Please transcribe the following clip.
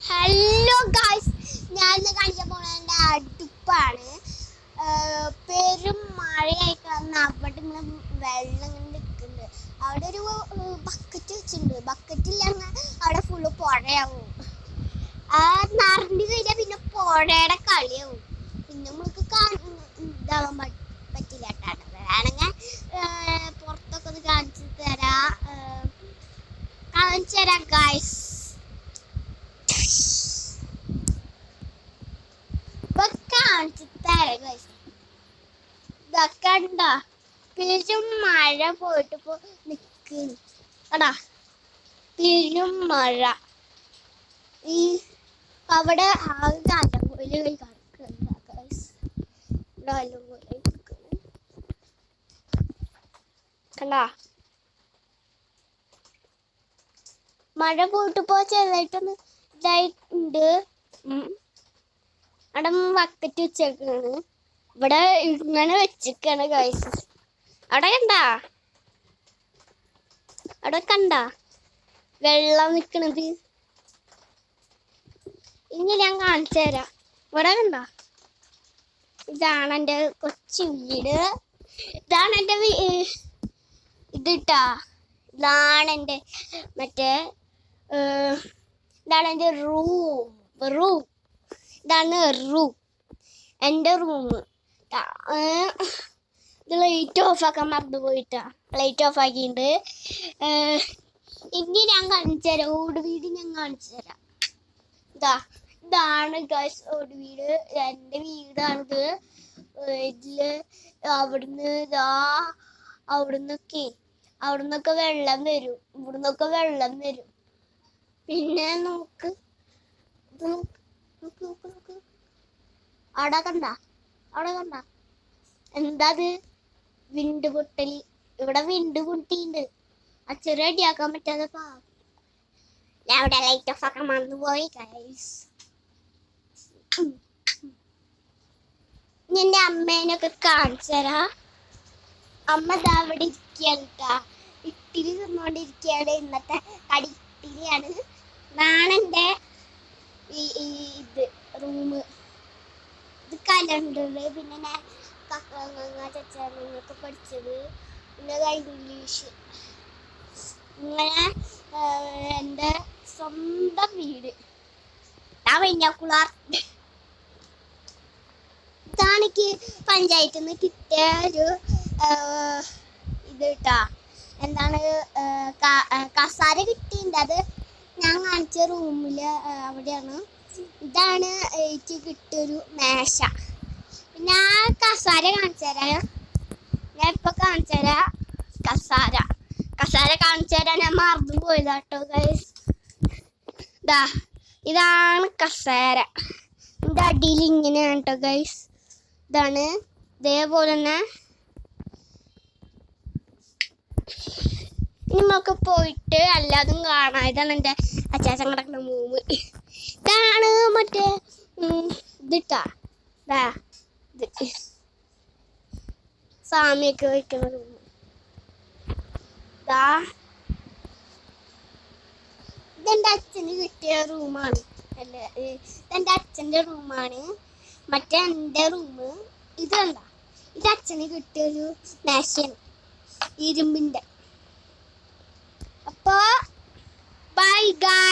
Hello guys ഞാൻ കാണിക്കാൻ പോകുന്നത് എന്റെ അടുപ്പാണ്. പെരും മഴയായി കാരണം അവിടെ ഇങ്ങനെ വെള്ളം ഇങ്ങനെ നിൽക്കുന്നുണ്ട്. അവിടെ ഒരു ബക്കറ്റ് വെച്ചിട്ടുണ്ട്. ബക്കറ്റില്ലാന്ന് അവിടെ ഫുള്ള് പുഴയാവും. ആ നിറഞ്ഞു കഴിഞ്ഞാൽ പിന്നെ പുഴയുടെ കളിയാവും. പിന്നെ നമ്മൾക്ക് ഇതാവാൻ പ- പറ്റില്ല കേട്ടോ വേണമെങ്കിൽ പുറത്തൊക്കെ ഒന്ന് കാണിച്ചു തരാം ഏർ കാണിച്ചു തരാം ഗായ്സ് ഇപ്പൊ കാണിച്ചു തരാം ഗൈസ് ഉണ്ടോ പെരും മഴ പോയിട്ട് പോ നിക്കുന്നു. എടാ പെരും മഴ. ഈ അവിടെ കണ്ടാ? മഴ പോയിട്ട് പോ ചെറുതായിട്ടൊന്ന് ഇതായിട്ടുണ്ട്. അവിടെ ബക്കറ്റ് വെച്ചേക്കാണ്. ഇവിടെ ഇങ്ങനെ വെച്ചിരിക്കാണ് ഗൈസ് അവിടെ കണ്ടാ? അവിടെ കണ്ടാ? വെള്ളം നിക്കണത്. ഇനി ഞാൻ കാണിച്ചു തരാം. ഇവിടെ കണ്ടോ? ഇതാണ് എന്റെ കൊച്ചു വീട്. ഇതാണ് എന്റെ ഇതിട്ടാ ഇത് ട്ടാ. ഇതാണ് എന്റെ മറ്റേ ഇതാണ് എന്റെ റൂം റൂം ഇതാണ് റൂം എന്റെ റൂം ഇത് ലൈറ്റ് ഓഫ് ആക്കാൻ മറന്നു പോയിട്ടാ. ലൈറ്റ് ഓഫ് ആക്കിയിട്ടുണ്ട് ഇനി ഞാൻ കാണിച്ചു തരാം. ഓട് വീട് ഞാൻ കാണിച്ചു തരാം. ഇതാ ഇതാണ് ഗൈസ് ഓട് വീട്. എന്റെ വീടാണിത്. ഇതിൽ അവിടുന്ന് ഇതാ അവിടുന്നൊക്കെ അവിടുന്നൊക്കെ വെള്ളം വരും. ഇവിടുന്നൊക്കെ വെള്ളം വരും. പിന്നെ നോക്ക്. നോക്ക് നോക്ക് നോക്ക് അവിടെ കണ്ട? അവിടെ കണ്ട എന്താ അത് വിണ്ട് പൊട്ടൽ ഇവിടെ വിണ്ട് പൊട്ടിണ്ട് ആ ചെറിയ അടിയാക്കാൻ പറ്റാതെ ഞാൻ അവിടെ ലൈറ്റ് ഓഫ് ആക്കാൻ മറന്നു പോയി ഗൈസ് നിന്റെ അമ്മേനൊക്കെ കാണിച്ചരാ അമ്മ ദാ അവിടെ ഇരിക്കുകയാണ് ഇട്ടിരി തിന്നോണ്ടിരിക്കുകയാണ്. ഇന്നത്തെ കടി ഇട്ടിരിയാണ്. നാണന്റെ ഈ ഈ ഇത്. ഇത് കലണ്ടർ പിന്നെ ഞാൻ ചച്ചാനൊക്കെ പഠിച്ചത്. പിന്നെ ഇംഗ്ലീഷ് ഇങ്ങനെ എന്റെ സ്വന്തം വീട്. ഞാൻ വെഞ്ഞാക്കുളാർ. ഇതാണെനിക്ക് പഞ്ചായത്തിൽ നിന്ന് കിട്ടിയ ഒരു ഇത് കേട്ടാ എന്താണ് കസാര കിട്ടിയിട്ടുണ്ട്. അത് ഞാൻ കാണിച്ച റൂമിൽ അവിടെയാണ്. ഇതാണ് എനിക്ക് കിട്ടിയൊരു മേശ. ആ കസാര കാണിച്ചു തരാം ഞാൻ ഇപ്പൊ കാണിച്ചു തരാം കസാര. കസാര കാണിച്ചു തരാൻ ഞാൻ മറന്നു പോയതാ കേട്ടോ ഗൈസ് ഇതാ ഇതാണ് കസേര. ഇതിന്റെ അടിയിൽ ഇങ്ങനെയാണ് കേട്ടോ ഗൈസ് ഇതാണ് ഇതേപോലെ തന്നെ. നമുക്ക് പോയിട്ട് എല്ലാതും കാണാം. ഇതാണ് എന്റെ അച്ചാച്ചൻ കിടക്കുന്ന മൂവ് ഇതാണ് മറ്റേ ഇതിട്ടാ. ദാ സാമിയൊക്കെ വയ്ക്കുന്ന റൂം ദാ അച്ഛന് കിട്ടിയ റൂമാണ്. അല്ല ഇതെന്റെ അച്ഛന്റെ റൂമാണ് മറ്റേ എന്റെ റൂം ഇത് കണ്ട? ഇത് അച്ഛന് കിട്ടിയൊരു മേശയാണ് ഇരുമ്പിന്റെ. അപ്പോൾ ബൈ ഗൈസ്